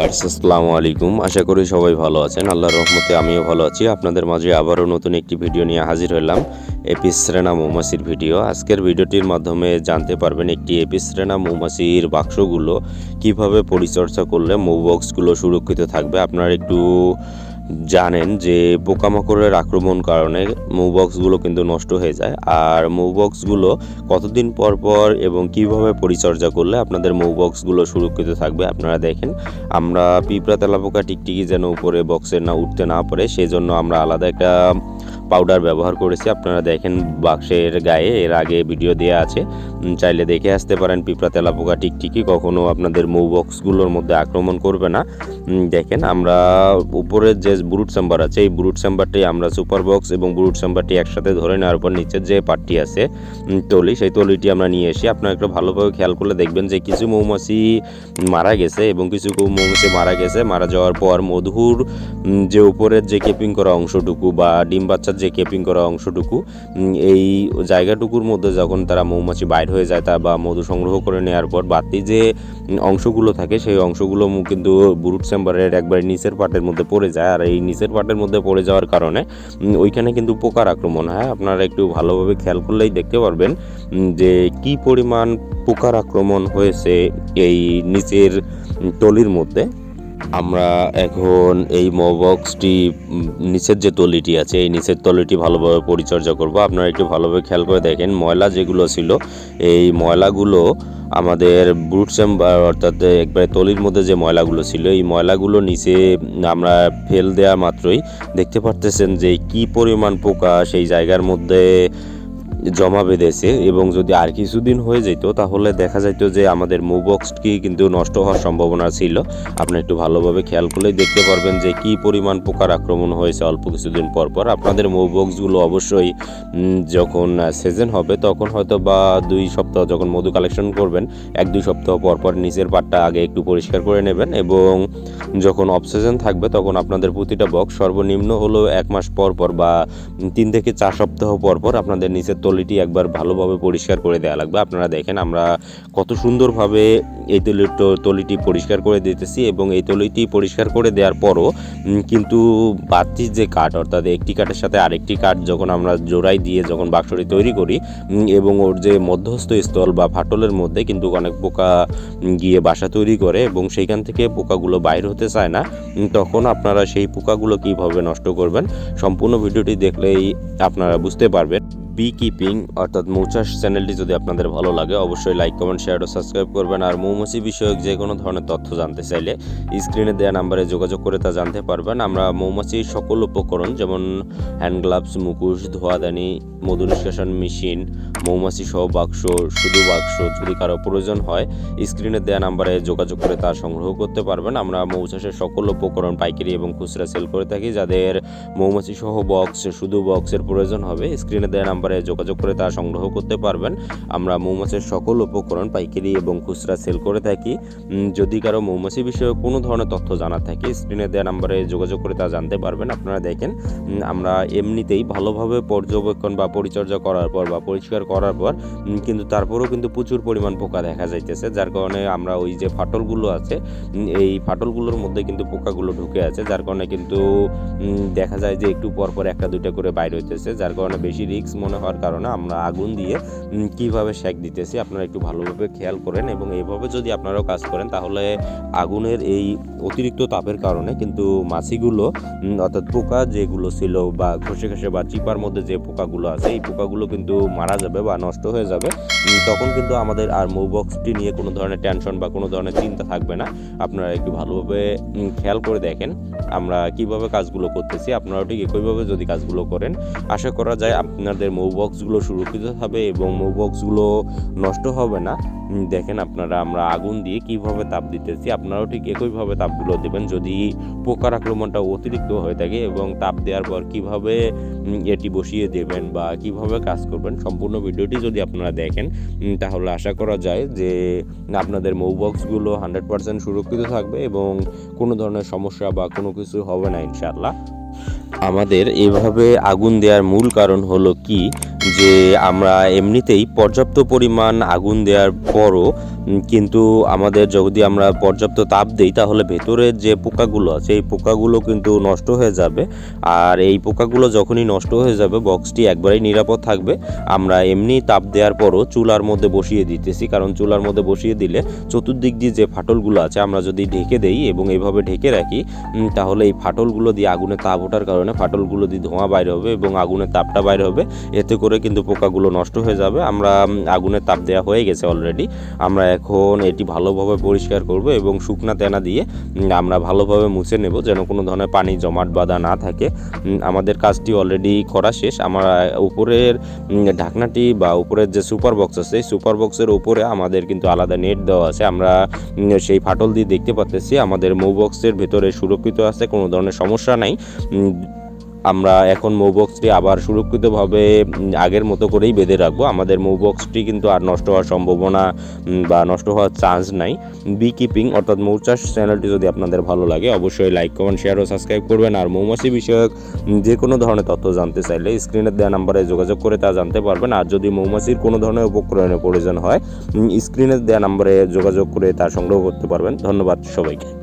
Viewers, আসসালামু আলাইকুম। আশা করি সবাই ভালো আছেন। আল্লাহর রহমতে আমিও ভালো আছি। আপনাদের মাঝে আবারও নতুন একটি ভিডিও নিয়ে হাজির হলাম। এপিস শ্রেণা মৌমাছির ভিডিও। আজকের ভিডিওটির মাধ্যমে জানতে পারবেন একটি এপিস শ্রেণা মৌমাছির বাক্সগুলো কীভাবে পরিচর্যা করলে মৌবক্সগুলো সুরক্ষিত থাকবে। আপনারা একটু জানেন যে পোকামাকড়ের আক্রমণ কারণে মৌবক্সগুলো কিন্তু নষ্ট হয়ে যায়। আর মৌবক্সগুলো কতদিন পর পর এবং কীভাবে পরিচর্যা করলে আপনাদের মৌবক্সগুলো সুরক্ষিত থাকবে আপনারা দেখেন। আমরা পিঁপড়া, তেলাপোকা, টিকটিকি যেন উপরে বক্সে না উঠতে না পারে সেই জন্য আমরা আলাদা একটা পাউডার ব্যবহার করেছি। আপনারা দেখেন বাক্সের গায়ে এর আগে ভিডিও দেওয়া আছে। চাইলে দেখে আসতে পারেন পিঁপড়া, তেলাপোকা, টিকটিকি, কখনো আপনাদের মৌবক্সগুলোর মধ্যে আক্রমণ করবে না। দেখেন, আমরা উপরের যে ব্রুট চেম্বার আছে, এই ব্রুট চেম্বারটি আমরা সুপার বক্স এবং ব্রুট চেম্বারটি একসাথে ধরে নেওয়ার পর নিচের যে পার্টটি আছে তলি, সেই তলিটি আমরা নিয়ে এসে আপনারা একটু ভালোভাবে খেয়াল করলে দেখবেন যে কিছু মৌমাছি মারা গেছে এবং কিছু মৌমাছি মারা গেছে। মারা যাওয়ার পর মধুর যে উপরের যে কেপিং করা অংশটুকু বা ডিম বাচ্চার যে কেপিং করা অংশটুকু এই জায়গাটুকুর মধ্যে যখন তারা মৌমাছি বাইর হয়ে যায় তা বা মধু সংগ্রহ করে নেওয়ার পর বাতি যে অংশগুলো থাকে, সেই অংশগুলো কিন্তু বুরুট চেম্বারের একবার নিচের পার্টের মধ্যে পড়ে যায়। আর এই নিচের পার্টের মধ্যে পড়ে যাওয়ার কারণে ওইখানে কিন্তু পোকার আক্রমণ। হয়, আপনারা একটু ভালোভাবে খেয়াল করলেই দেখতে পারবেন যে কি পরিমাণ পোকার আক্রমণ হয়েছে এই নিচের তলির মধ্যে। আমরা এখন এই মোবক্সটি নিচের যে তলিটি আছে, এই নিচের তলিটি ভালোভাবে পরিচর্যা করব। আপনারা একটু ভালোভাবে খেয়াল করে দেখেন, ময়লা যেগুলো ছিল, এই ময়লাগুলো আমাদের ব্রুট চেম্বার, অর্থাৎ একবারে তলির মধ্যে যে ময়লাগুলো ছিল, এই ময়লাগুলো নিচে আমরা ফেল দেওয়া মাত্রই দেখতে পারতেছেন যে কি পরিমাণ পোকা সেই জায়গার মধ্যে জমা বেঁধেছে এবং যদি আর কিছুদিন হয়ে যেত, তাহলে দেখা যেত যে আমাদের মুবক্সটি কিন্তু নষ্ট হওয়ার সম্ভাবনা ছিল। আপনি একটু ভালোভাবে খেয়াল করলেই দেখতে পারবেন যে কি পরিমাণ পোকার আক্রমণ হয়েছে অল্প কিছুদিন পর পর। আপনাদের মুবক্সগুলো অবশ্যই যখন সিজন হবে, তখন হয়তো বা দুই সপ্তাহ যখন মধু কালেকশন করবেন, এক দুই সপ্তাহ পর পর নিচের পাটটা আগে একটু পরিষ্কার করে নেবেন এবং যখন অফ সিজন থাকবে, তখন আপনাদের প্রতিটা বক্স সর্বনিম্ন হলো এক মাস পর পর বা তিন থেকে চার সপ্তাহ পর পর আপনাদের নিচের তলিটি একবার ভালোভাবে পরিষ্কার করে দেওয়া লাগবে। আপনারা দেখেন আমরা কত সুন্দরভাবে এই তলিটি পরিষ্কার করে দিতেছি এবং এই তলিটি পরিষ্কার করে দেওয়ার পরও কিন্তু বাড়তি যে কাঠ, অর্থাৎ একটি কাঠের সাথে আরেকটি কাঠ যখন আমরা জোড়াই দিয়ে যখন বাক্সটি তৈরি করি এবং ওর যে মধ্যস্থ স্থল বা ফাটলের মধ্যে কিন্তু অনেক পোকা গিয়ে বাসা তৈরি করে এবং সেইখান থেকে পোকাগুলো বাইর হতে চায় না তখন আপনারা সেই পোকাগুলো কীভাবে নষ্ট করবেন, সম্পূর্ণ ভিডিওটি দেখলেই আপনারা বুঝতে পারবেন। বি কিপিং অর্থাৎ মৌচাষ চ্যানেলটি যদি আপনাদের ভালো লাগে, অবশ্যই লাইক কমেন্ট শেয়ার ও সাবস্ক্রাইব করবেন। আর মৌমাছি বিষয়ক যে কোনো ধরনের তথ্য জানতে চাইলে স্ক্রিনে দেওয়া নাম্বারে যোগাযোগ করে তা জানতে পারবেন। আমরা মৌমাছির সকল উপকরণ যেমন হ্যান্ড গ্লাভস মুখোশ, ধোয়াদানি মধু নিষ্কাশন মেশিন মৌমাছি সহ বাক্স, শুধু বাক্স যদি কারও প্রয়োজন হয় স্ক্রিনে দেওয়া নাম্বারে যোগাযোগ করে তা সংগ্রহ করতে পারবেন। আমরা মৌচাষের সকল উপকরণ, পাইকারি এবং খুচরা সেল করে থাকি। যাদের মৌমাছি সহ বক্স শুধু বক্সের প্রয়োজন হবে স্ক্রিনে দেওয়া নাম্বারে যোগাযোগ করে তা সংগ্রহ করতে পারবেন। আমরা মৌমাছির সকল উপকরণ, পাইকারি এবং খুচরা সেল করে থাকি। যদি কারও মৌমাছি বিষয়ে কোনো ধরনের তথ্য জানার থাকে, স্ক্রিনে দেওয়া নাম্বারে যোগাযোগ করে তা জানতে পারবেন। আপনারা দেখেন আমরা এমনিতেই ভালোভাবে পর্যবেক্ষণ বা পরিচর্যা করার পর বা পরিষ্কার করার পর কিন্তু তারপরেও কিন্তু প্রচুর পরিমাণ পোকা দেখা যাইতেছে, যার কারণে আমরা ওই যে ফাটলগুলো আছে এই ফাটলগুলোর মধ্যে কিন্তু পোকাগুলো ঢুকে আছে, যার কারণে কিন্তু দেখা যায় যে একটু পর পর একটা দুইটা করে বাইর হইতেছে, যার কারণে বেশি রিস্ক মনে হওয়ার কারণে আমরা আগুন দিয়ে কীভাবে শেক দিতেছি আপনারা একটু ভালোভাবে খেয়াল করেন এবং এইভাবে যদি আপনারাও কাজ করেন তাহলে আগুনের এই অতিরিক্ত তাপের কারণে কিন্তু মাছিগুলো অর্থাৎ পোকা যেগুলো ছিল বা ঘষে ঘষে বা চিপার মধ্যে যে পোকাগুলো আছে, এই পোকাগুলো কিন্তু মারা যাবে বা নষ্ট হয়ে যাবে। তখন কিন্তু আমাদের আর মৌবক্সটি নিয়ে কোনো ধরনের টেনশন বা কোনো ধরনের চিন্তা থাকবে না। আপনারা একটু ভালোভাবে খেয়াল করে দেখেন। আমরা কীভাবে কাজগুলো করতেছি, আপনারাও ঠিক একইভাবে যদি কাজগুলো করেন, আশা করা যায় আপনাদের মৌবক্সগুলো সুরক্ষিত হবে এবং মৌবক্সগুলো নষ্ট হবে না। দেখেন আপনারা, আমরা আগুন দিয়ে কীভাবে তাপ দিতেছি, আপনারাও ঠিক একইভাবে তাপগুলো দেবেন। যদি পোকার আক্রমণটা অতিরিক্ত হয়ে থাকে এবং তাপ দেওয়ার পর কীভাবে এটি বসিয়ে দেবেন বা কীভাবে কাজ করবেন, সম্পূর্ণ ভিডিওটি যদি আপনারা দেখেন তাহলে আশা করা যায় যে আপনাদের মৌবক্সগুলো হান্ড্রেড পার্সেন্ট সুরক্ষিত থাকবে এবং কোনো ধরনের সমস্যা বা কোনো কিছু হবে না ইনশাআল্লাহ। আমাদের এভাবে আগুন দেওয়ার মূল কারণ হলো কি? যে আমরা এমনিতেই পর্যাপ্ত পরিমাণ আগুন দেওয়ার পরও কিন্তু আমাদের যদি আমরা পর্যাপ্ত তাপ দিই, তাহলে ভেতরের যে পোকাগুলো আছে এই পোকাগুলো কিন্তু নষ্ট হয়ে যাবে। আর এই পোকাগুলো যখনই নষ্ট হয়ে যাবে, বক্সটি একবারেই নিরাপদ থাকবে। আমরা এমনি তাপ দেওয়ার পরও চুলার মধ্যে বসিয়ে দিতেছি, কারণ চুলার মধ্যে বসিয়ে দিলে চতুর্দিক দিয়ে যে ফাটলগুলো আছে, আমরা যদি ঢেকে দেই এবং এইভাবে ঢেকে রাখি তাহলে এই ফাটলগুলো দিয়ে আগুনে তাপ ওঠার কারণে ফাটলগুলো দিয়ে ধোঁয়া বাইর হবে এবং আগুনের তাপটা বাইর হবে। এতে করে কিন্তু পোকাগুলো নষ্ট হয়ে যাবে। আমরা আগুনের তাপ দেওয়া হয়ে গেছে অলরেডি আমরা এখন এটি ভালোভাবে পরিষ্কার করব এবং শুকনা তেনা দিয়ে আমরা ভালোভাবে মুছে নেব যেন কোনো ধরনের পানি জমাট বাঁধা না থাকে। আমাদের কাজটি অলরেডি করা শেষ। আমরা উপরের ঢাকনাটি বা উপরের যে সুপার বক্স আছে সুপার বক্সের উপরে আমাদের কিন্তু আলাদা নেট দেওয়া আছে। আমরা সেই ফাটল দিয়ে দেখতে পাচ্ছি আমাদের মৌ বক্সের ভেতরে সুরক্ষিত আছে, কোনো ধরনের সমস্যা নাই। আমরা এখন মৌবক্সটি আবার সুরক্ষিতভাবে আগের মতো করেই বেঁধে রাখব। আমাদের মৌবক্সটি কিন্তু আর নষ্ট হওয়ার সম্ভাবনা বা নষ্ট হওয়ার চান্স নাই। বি কিপিং অর্থাৎ মৌচাষ চ্যানেলটি যদি আপনাদের ভালো লাগে, অবশ্যই লাইক কমেন্ট শেয়ার ও সাবস্ক্রাইব করবেন। আর মৌমাছি বিষয়ক যে কোনো ধরনের তথ্য জানতে চাইলে স্ক্রিনের দেওয়া নাম্বারে যোগাযোগ করে তা জানতে পারবেন। আর যদি মৌমাছির কোনো ধরনের উপকরণের প্রয়োজন হয় স্ক্রিনের দেওয়া নাম্বারে যোগাযোগ করে তা সংগ্রহ করতে পারবেন। ধন্যবাদ সবাইকে।